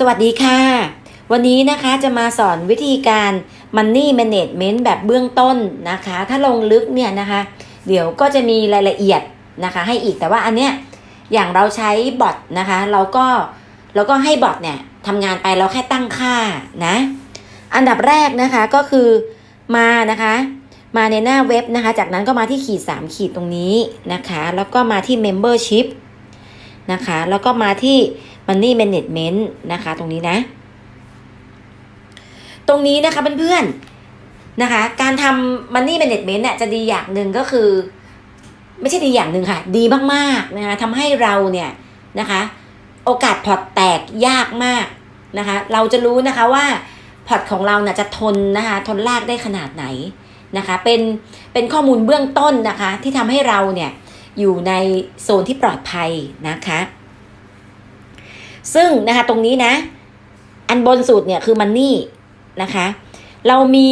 สวัสดีค่ะ วันนี้นะคะจะมาสอนวิธีการ Money Management แบบเบื้องต้นนะคะ ถ้าลงลึกเนี่ยนะคะ เดี๋ยวก็จะมีรายละเอียดนะคะ ให้อีกแต่ว่าอันเนี้ยอย่างเราใช้บอทนะคะ เราก็เราก็ให้บอทเนี่ยทำงานไปเราแค่ตั้งค่านะ อันดับแรกนะคะก็คือมานะคะ มาในหน้าเว็บนะคะ จากนั้นก็มาที่ขีด 3 ขีดตรงนี้นะคะ แล้วก็มาที่ Membership นะคะ แล้วก็มาที่ Money Management นะคะ ตรงนี้นะ ตรงนี้นะคะเพื่อนๆนะคะ การทำ Money Management เนี่ยจะดีอย่างหนึ่งก็คือ ไม่ใช่ดีอย่างหนึ่งค่ะ ดีมากๆนะคะทำให้เราเนี่ยนะคะ โอกาสพอร์ตแตกยากมากนะคะ เราจะรู้นะคะว่าพอร์ตของเราเนี่ยจะทนนะคะ ทนลากได้ขนาดไหนนะคะ เป็นเป็นข้อมูลเบื้องต้นนะคะ ที่ทำให้เราเนี่ยอยู่ในโซนที่ปลอดภัยนะคะ ซึ่งนะคะตรงนี้นะ อันบนสุดเนี่ยคือมันนี่นะคะ เรามี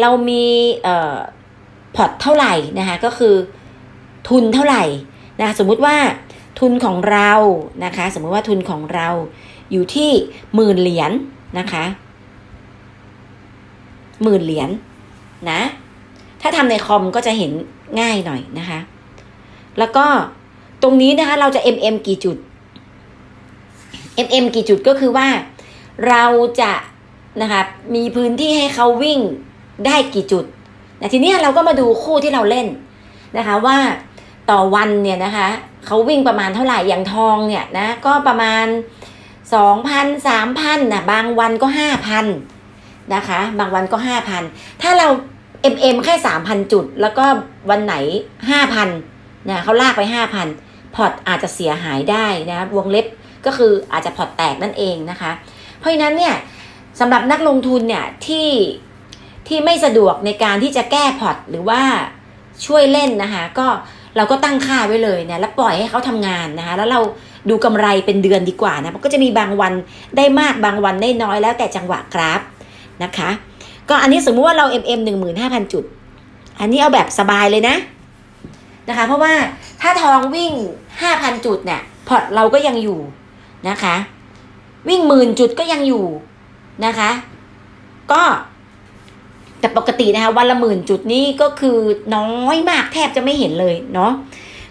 เรามีเอ่อพอร์ตเท่าไหร่นะคะก็คือทุนเท่าไหร่นะคะสมมุติว่าทุนของเรานะคะ สมมุติว่าทุนของเราอยู่ที่หมื่นเหรียญนะคะหมื่นเหรียญนะ ถ้าทำในคอมก็จะเห็นง่ายหน่อยนะคะ แล้วก็ตรงนี้นะคะเราจะ mm กี่จุด mm กี่จุดก็คือว่า เราจะนะคะมีพื้นที่ให้เขาวิ่งได้กี่จุดนะทีนี้เราก็มาดูคู่ที่เราเล่นนะคะว่าต่อวันเนี่ยนะคะเขาวิ่งประมาณเท่าไหร่อย่างทองเนี่ยนะก็ประมาณ 2,000 3,000นะบางวันก็ 5,000นะคะบางวันก็ 5,000 ถ้าเรา mm แค่ 3,000 จุด แล้วก็วันไหน 5,000นะเขาลากไป 5,000พอร์ตอาจจะเสียหายได้นะวงเล็บ ก็คืออาจจะพอร์ตแตกนั่นเองนะคะ เพราะฉะนั้นเนี่ยสำหรับนักลงทุนเนี่ยที่ที่ไม่สะดวกในการที่จะแก้พอร์ตหรือว่าช่วยเล่นนะคะก็เราก็ตั้งค่าไว้เลยนะแล้วปล่อยให้เขาทำงานนะคะแล้วเราดูกำไรเป็นเดือนดีกว่านะมันก็จะมีบางวันได้มากบางวันได้น้อยแล้วแต่จังหวะกราฟนะคะ ก็อันนี้สมมุติว่าเรา MM 15,000 จุด อันนี้เอาแบบสบายเลยนะนะคะ เพราะว่าถ้าทองวิ่ง 5,000 จุดเนี่ยพอร์ตเราก็ยังอยู่ นะคะ วิ่งหมื่นจุดก็ยังอยู่นะคะ ก็แต่ปกตินะคะวันละหมื่นจุดนี่ก็คือน้อยมากแทบจะไม่เห็นเลยเนาะ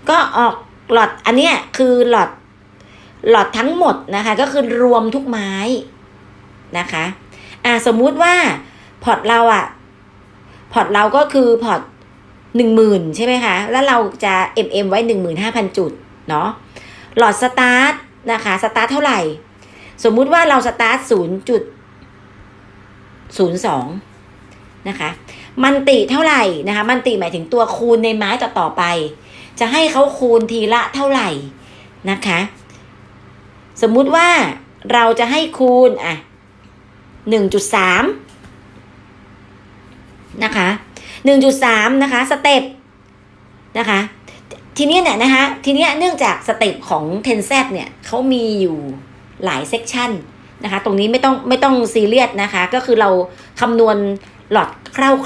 ก็ออกหลอดอันเนี้ยคือหลอดหลอดทั้งหมดนะคะ ก็คือรวมทุกไม้นะคะอ่าสมมุติว่าพอร์ตเราอะพอร์ตเราก็คือพอร์ตหนึ่งหมื่นใช่ไหมคะ แล้วเราจะ MM ไว้หนึ่งหมื่นห้าพันจุดเนาะหลอดสตาร์ท นะคะสตาร์ทเท่าไหร่ สมมุติว่าเราสตาร์ทศูนย์จุดศูนย์สองนะคะมันติเท่าไหร่นะคะมันติหมายถึงตัวคูณในไม้ต่อต่อไป จะให้เขาคูณทีละเท่าไหร่นะคะสมมุติว่าเราจะให้คูณอะหนึ่งจุดสามนะคะหนึ่งจุดสามนะคะสเต็ปนะคะ ทีนี้เนี่ยนะคะทีนี้เนื่องจากสเต็ปของ t e n z เนี่ยเขามีอยู่หลายเซกชันนะคะตรงนี้ไม่ต้องไม่ต้องซีเรียสนะคะ ก็คือเราคำนวณหลอด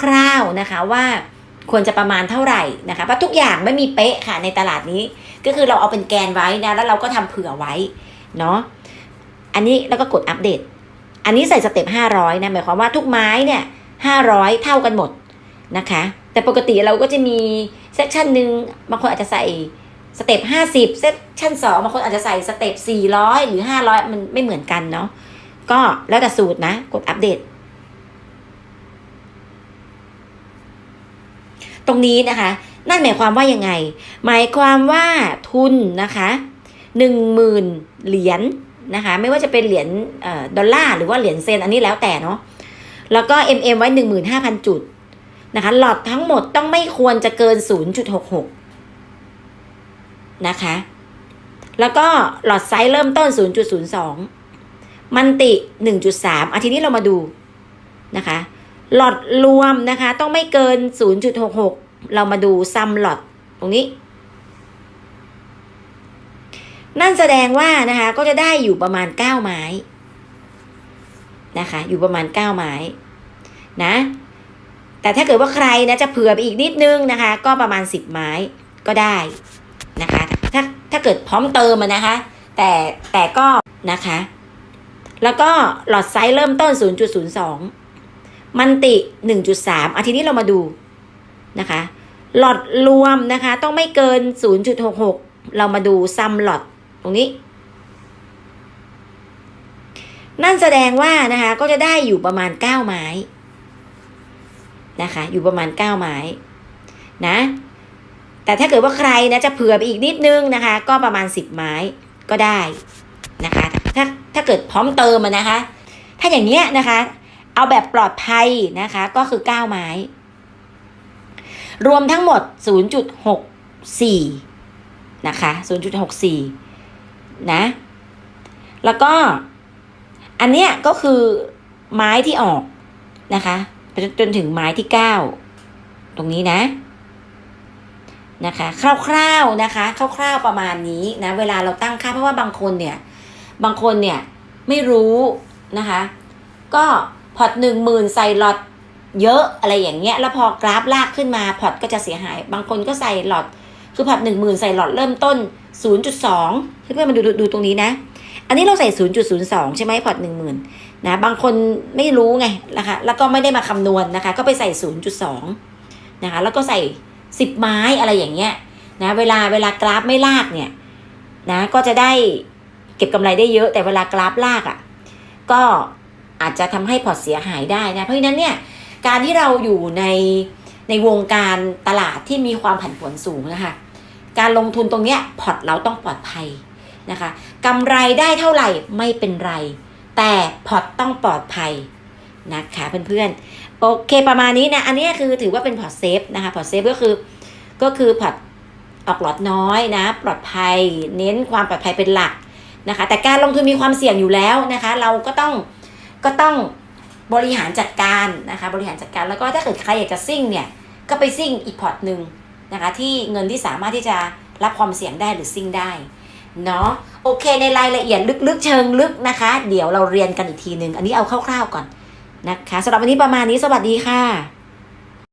คร่าวๆนะคะว่าควรจะประมาณเท่าไหร่นะคะเพราะทุกอย่างไม่มีเป๊ะค่ะในตลาดนี้ ก็คือเราเอาเป็นแกนไว้นะแล้วเราก็ทำเผื่อไว้เนาะอันนี้แล้วก็กดอัปเดต อันนี้ใส่สเต็ป500นะหมายความว่าทุกไม้เนี่ย500เท่ากันหมดนะคะ แต่ปกติเราก็จะมี เซสชันหนึ่งบางคนอาจจะใส่สเต็ปห้าสิบเซสชันสองบางคนอาจจะใส่สเต็ปสี่ร้อยหรือห้าร้อยมันไม่เหมือนกันเนาะก็แล้วแต่สูตรนะ กดอัปเดต ตรงนี้นะคะ นั่นหมายความว่ายังไง หมายความว่าทุนนะคะหนึ่งหมื่นเหรียญนะคะ ไม่ว่าจะเป็นเหรียญดอลลาร์หรือว่าเหรียญเซนอันนี้แล้วแต่เนาะแล้วก็ MM ไว้หนึ่งหมื่นห้าพันจุด นะคะหลอดทั้งหมดต้องไม่ควรจะเกิน 0.66 นะคะ แล้วก็หลอดไซส์เริ่มต้น 0.02 มันติ 1.3อาทีนี้เรามาดูนะคะ หลอดรวมนะคะ ต้องไม่เกิน 0.66 เรามาดูซัมหลอดตรงนี้ นั่นแสดงว่านะคะก็จะได้อยู่ประมาณ 9 ไม้นะคะ อยู่ประมาณ 9 ไม้นะ แต่ถ้าเกิดว่าใครนะจะเผื่อไปอีกนิดนึงนะคะ ก็ประมาณ 10 ไม้ก็ได้นะคะ ถ้าถ้าเกิดพร้อมเติมนะคะ แต่แต่ก็นะคะ แล้วก็หลอดไซส์เริ่มต้น 0.02 มันติ 1.3อะทีนี้เรามาดูนะคะ หลอดรวมนะคะ ต้องไม่เกิน 0.66 เรามาดูซัมหลอดตรงนี้ นั่นแสดงว่านะคะก็จะได้อยู่ประมาณ 9 ไม้ นะคะ อยู่ประมาณ 9 ไม้นะ แต่ถ้าเกิดว่าใครนะจะเผื่อไปอีกนิดนึงนะคะ ก็ประมาณ 10 ไม้ก็ได้นะคะ ถ้าถ้าเกิดพร้อมเติมนะคะ ถ้าอย่างเนี้ยนะคะ เอาแบบปลอดภัยนะคะ ก็คือ 9 ไม้ รวมทั้งหมด 0.64 นะคะ 0.64 นะ แล้วก็อันเนี้ยก็คือไม้ที่ออกนะคะ จนจนถึงไม้ที่9ตรงนี้นะนะคะคร่าวๆนะคะคร่าวๆประมาณนี้นะเวลาเราตั้งค่าเพราะว่าบางคนเนี่ยบางคนเนี่ยไม่รู้นะคะ ก็พอร์ตหนึ่งหมื่นใส่หลอดเยอะอะไรอย่างเงี้ยแล้วพอกราฟลากขึ้นมาพอร์ตก็จะเสียหาย บางคนก็ใส่หลอดคือพอร์ตหนึ่งหมื่นใส่หลอดเริ่มต้น 0.2เพื่อนๆมาดูดูดูตรงนี้นะ อันนี้เราใส่ 0.02 ใช่ไหมพอร์ตหนึ่งหมื่น นะบางคนไม่รู้ไงนะคะแล้วก็ไม่ได้มาคำนวณนะคะ ก็ไปใส่ 0.2 นะคะ แล้วก็ใส่ 10 ไม้อะไรอย่างเงี้ยนะเวลาเวลากราฟไม่ลากเนี่ยนะก็จะได้เก็บกำไรได้เยอะแต่เวลากราฟลากอะ่ะก็อาจจะทำให้พอร์ตเสียหายได้นะเพราะฉะนั้นเนี่ยการที่เราอยู่ในในวงการตลาดที่มีความผันผวนสูงนะคะการลงทุนตรงเนี้ยพอร์ตเราต้องปลอดภัยนะคะกำไรได้เท่าไหร่ไม่เป็นไร แต่พอร์ตต้องปลอดภัยนะคะเพื่อนๆโอเคประมาณนี้นะอันนี้คือถือว่าเป็นพอร์ตเซฟนะคะพอร์ตเซฟก็คือก็คือพอร์ตออกหลอดน้อยนะ ปลอดภัย เน้นความปลอดภัยเป็นหลักนะคะ แต่การลงทุนมีความเสี่ยงอยู่แล้วนะคะ เราก็ต้องก็ต้องบริหารจัดการนะคะ บริหารจัดการแล้วก็ถ้าเกิดใครอยากจะซิ่งเนี่ยก็ไปซิ่งอีกพอร์ตหนึ่งนะคะที่เงินที่สามารถที่จะรับความเสี่ยงได้หรือซิ่งได้ เนาะโอเคในรายละเอียดลึกๆเชิงลึกนะคะ เดี๋ยวเราเรียนกันอีกทีหนึ่งอันนี้เอาคร่าวๆก่อนนะคะสำหรับวันนี้ประมาณนี้สวัสดีค่ะ